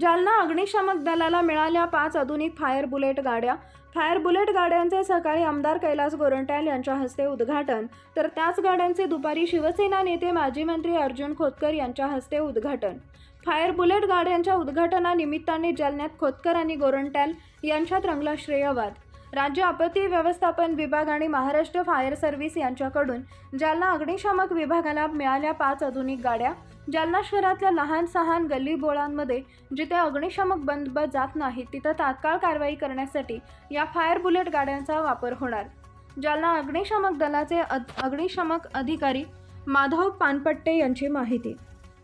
जालना अग्निशामक दलाला मिळाल्या पाच आधुनिक फायर बुलेट गाड्या. फायर बुलेट गाड्यांचे सकाळी आमदार कैलास गोरंट्याल यांच्या हस्ते उद्घाटन. तर त्याच गाड्यांचे दुपारी शिवसेना नेते माजी मंत्री अर्जुन खोतकर यांच्या हस्ते उद्घाटन. फायर बुलेट गाड्यांच्या उद्घाटनानिमित्ताने जालन्यात खोतकर आणि गोरंट्याल यांच्यात रंगला श्रेयवाद. राज्य आपत्ती व्यवस्थापन विभाग आणि महाराष्ट्र फायर सर्व्हिस यांच्याकडून जालना अग्निशामक विभागाला मिळाल्या पाच आधुनिक गाड्या. जालना शहरातल्या लहान सहान गल्ली बोळांमध्ये जिथे अग्निशामक बंद जात नाही तिथं तात्काळ कारवाई करण्यासाठी या फायर बुलेट गाड्यांचा वापर होणार. जालना अग्निशामक दलाचे अग्निशामक अधिकारी माधव पानपट्टे यांची माहिती.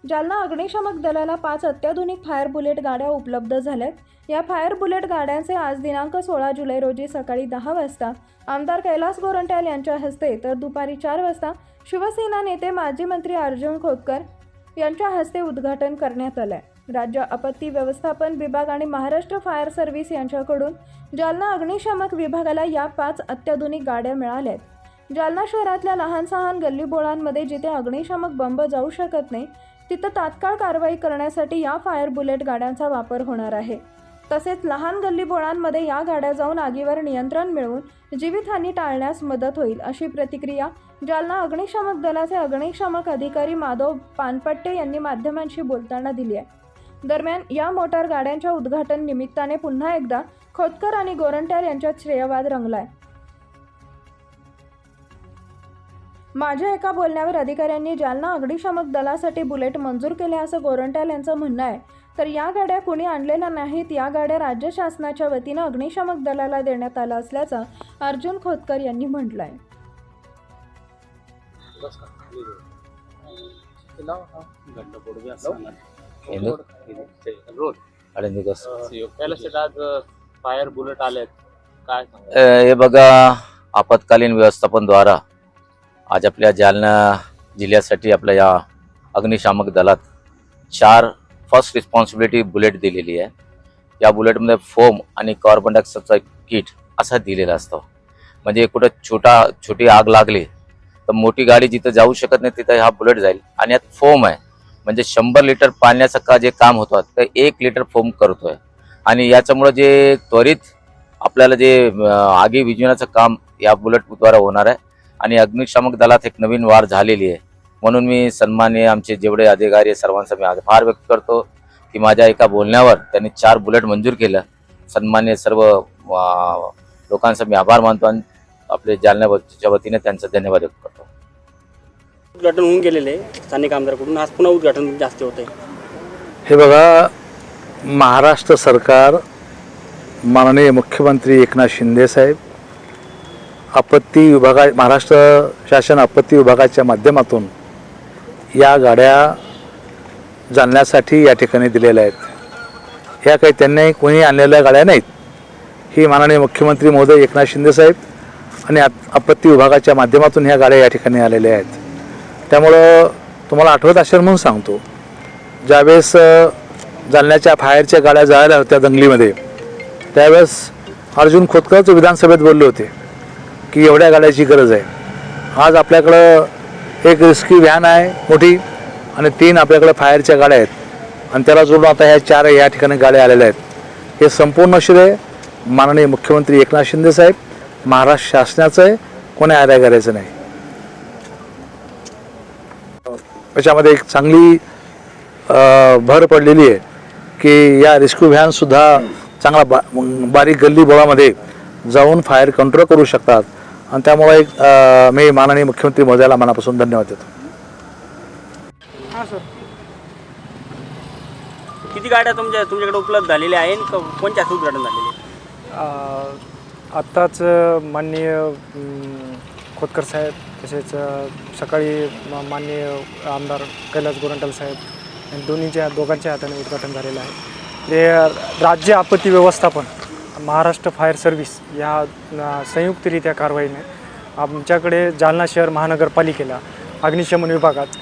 जालना अग्निशामक दलाला पाच अत्याधुनिक फायर बुलेट गाड्या उपलब्ध झाल्यात. या फायर बुलेट गाड्यांचे आज दिनांक सोळा जुलै रोजी सकाळी दहा वाजता आमदार कैलास गोरंट्याल यांच्या हस्ते तर दुपारी चार वाजता शिवसेना नेते माजी मंत्री अर्जुन खोतकर यांच्या हस्ते उद्घाटन करण्यात आलंय. राज्य आपत्ती व्यवस्थापन विभाग आणि महाराष्ट्र फायर सर्व्हिस यांच्याकडून जालना अग्निशामक विभागाला या पाच अत्याधुनिक गाड्या मिळाल्यात. जालना शहरातल्या लहान सहान गल्लीबोळांमध्ये जिथे अग्निशामक बंब जाऊ शकत नाही तिथं तात्काळ कारवाई करण्यासाठी या फायर बुलेट गाड्यांचा वापर होणार आहे. तसेच लहान गल्लीबोळांमध्ये या गाड्या जाऊन आगीवर नियंत्रण मिळवून जीवितहानी टाळण्यास मदत होईल अशी प्रतिक्रिया जालना अग्निशामक दलाचे अग्निशामक अधिकारी माधव पानपट्टे यांनी माध्यमांशी बोलताना दिली आहे. दरम्यान या मोटार गाड्यांच्या उद्घाटन निमित्ताने पुन्हा एकदा खोतकर आणि गोरंट्यार यांच्यात श्रेयवाद रंगलाय. माझ्या एका बोलण्यावर अधिकाऱ्यांनी जालना अग्निशामक दलासाठी बुलेट मंजूर केले असं गोरंट्याल यांचं म्हणणं आहे. तर या गाड्या कोणी आणलेल्या नाहीत. या गाड्या राज्य शासनाच्या वतीनं अग्निशामक दलाला देण्यात आलं असल्याचं अर्जुन खोतकर यांनी म्हटलं आहे फायर बुलेट आलेत काय हे बघा आपत्कालीन व्यवस्थापन द्वारा आज आपल्या जालना जिल्ह्यासाठी आपल्या या अग्निशामक दलात चार फर्स्ट रिस्पॉन्सिबिलिटी बुलेट दिलेली आहे. या बुलेटमध्ये फोम आणि कार्बन डायऑक्साईडचा किट असा दिलेला असतो. म्हणजे कुठं छोटा छोटी आग लागली तर मोठी गाडी जिथं जाऊ शकत नाही तिथं हा बुलेट जाईल. आणि यात फोम आहे. म्हणजे शंभर लिटर पाण्याचं का जे काम होतं ते एक लिटर फोम करतोय. आणि याच्यामुळं जे त्वरित आपल्याला जे आगी विझवण्याचं काम या बुलेटद्वारा होणार आहे. आणि अग्निशामक दलात एक नवीन वाढ झालेली आहे. म्हणून मी सन्मान्य आमचे जेवढे अधिकारी आहे सर्वांचा मी आभार व्यक्त करतो की माझ्या एका बोलण्यावर त्यांनी चार बुलेट मंजूर केलं सन्मान्य सर्व लोकांचा मी आभार मानतो आणि आपले जालन्याच्या वतीने त्यांचा धन्यवाद व्यक्त करतो. उद्घाटन होऊन गेलेले स्थानिक आमदारकडून. आज पुन्हा उद्घाटन जास्त होत आहे हे बघा महाराष्ट्र सरकार माननीय मुख्यमंत्री एकनाथ शिंदे साहेब आपत्ती विभागा महाराष्ट्र शासन आपत्ती विभागाच्या माध्यमातून या गाड्या जाणण्यासाठी या ठिकाणी दिलेल्या आहेत. ह्या काही त्यांनी कोणी आणलेल्या गाड्या नाहीत. ही माननीय मुख्यमंत्री महोदय एकनाथ शिंदे साहेब आणि आपत्ती विभागाच्या माध्यमातून ह्या गाड्या या ठिकाणी आलेल्या आहेत. त्यामुळं तुम्हाला आठवत असेल म्हणून सांगतो. ज्यावेळेस अ, जालन्याच्या फायरच्या गाड्या जायला होत्या दंगलीमध्ये त्यावेळेस अर्जुन खोतकरच विधानसभेत बोलले होते की एवढ्या गाड्याची गरज आहे. आज आपल्याकडं एक रिस्क्यू व्हॅन आहे मोठी. आणि तीन आपल्याकडे फायरच्या गाड्या आहेत. आणि त्याला जोडून आता ह्या चार या ठिकाणी गाड्या आलेल्या आहेत. हे संपूर्ण श्रेय माननीय मुख्यमंत्री एकनाथ शिंदे साहेब महाराष्ट्र शासनाचं आहे कोणी आऱ्या करायचं नाही. त्याच्यामध्ये एक चांगली भर पडलेली आहे की या रेस्क्यू व्हॅनसुद्धा चांगला बा बारीक गल्ली बोळामध्ये जाऊन फायर कंट्रोल करू शकतात. आणि त्यामुळे एक मी माननीय मुख्यमंत्री महोदयाला मनापासून धन्यवाद देतो. हां सर. किती गाड्या तुमच्या तुमच्याकडे उपलब्ध झालेल्या आहेत? का कोणत्या उद्घाटन झालेले आत्ताच माननीय खोतकर साहेब तसेच सकाळी माननीय आमदार कैलास गोरंटल साहेब आणि दोन्हीच्या दोघांच्या हाताने उद्घाटन झालेलं आहे. ते राज्य आपत्ती व्यवस्थापन महाराष्ट्र फायर सर्व्हिस या संयुक्तरित्या कारवाईने आमच्याकडे जालना शहर महानगरपालिकेला अग्निशमन विभागात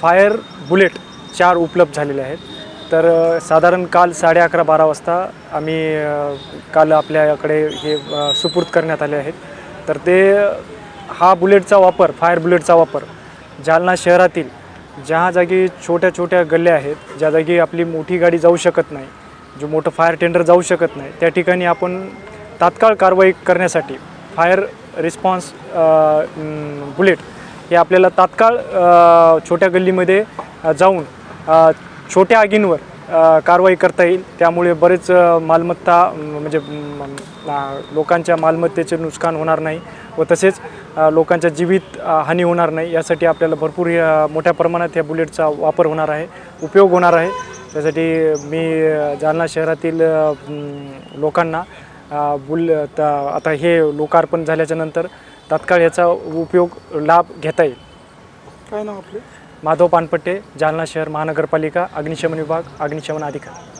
फायर बुलेट चार उपलब्ध झालेले आहेत. तर साधारण काल साडे अकरा बारा वाजता आम्ही काल आपल्याकडे हे सुपूर्द करण्यात आले आहेत. तर ते हा बुलेटचा वापर फायर बुलेटचा वापर जालना शहरातील ज्या जागी छोट्या छोट्या गल्ल्या आहेत ज्या जागी आपली मोठी गाडी जाऊ शकत नाही जो मोठं फायर टेंडर जाऊ शकत नाही त्या ठिकाणी आपण तात्काळ कारवाई करण्यासाठी फायर रिस्पॉन्स बुलेट हे आपल्याला तात्काळ छोट्या गल्लीमध्ये जाऊन छोट्या आगींवर कारवाई करता येईल. त्यामुळे बरेच मालमत्ता म्हणजे लोकांच्या मालमत्तेचे नुकसान होणार नाही व तसेच लोकांच्या जीवित हानी होणार नाही यासाठी आपल्याला भरपूर मोठ्या प्रमाणात या बुलेटचा वापर होणार आहे उपयोग होणार आहे. त्यासाठी मी जालना शहरातील लोकांना बुल त आता हे लोकार्पण झाल्याच्यानंतर तात्काळ याचा उपयोग लाभ घेता येईल. काय नाव आपले? माधव पानपट्टे जालना शहर महानगरपालिका अग्निशमन विभाग अग्निशमन अधिकारी.